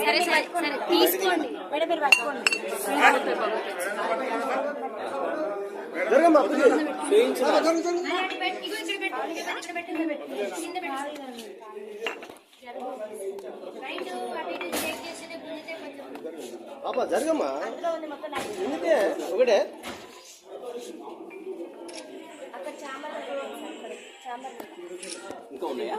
సరే సరే తీసుకోండి. మేడం మీరు పట్టుకోండి. పాప జరగమ్మా. ఎందుకే? ఒకటే? అక్కడ చామర్ చామర్ ఇంకా ఉన్నాయా?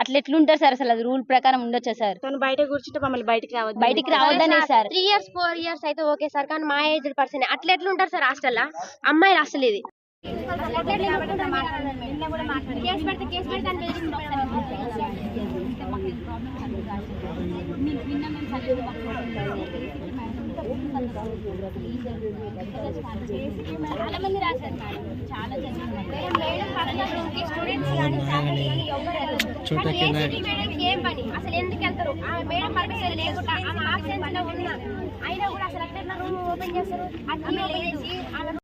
అట్లా ఎట్లుంటారు సార్? అసలు అది రూల్ ప్రకారం ఉండొచ్చా సార్? తను బయట కూర్చుంటే మమ్మల్ని బయటికి రావద్దు. బయటికి రావద్దనే sir three years four years అయితే ఓకే సార్ కానీ మా ఏజ్ పర్సన్ అట్లా ఎట్లా ఉంటారు సార్ హాస్టల్ అమ్మాయిలు అసలు ఇది. కేసు పెడితే కేసు పెడితే అని చాలా మంది రాశారు మేడం. చాలా ఆ మేడం పర్మిషన్ లేకుండా ఆమె ఆబ్సెన్స్లో ఉన్నా అయినా కూడా అసలు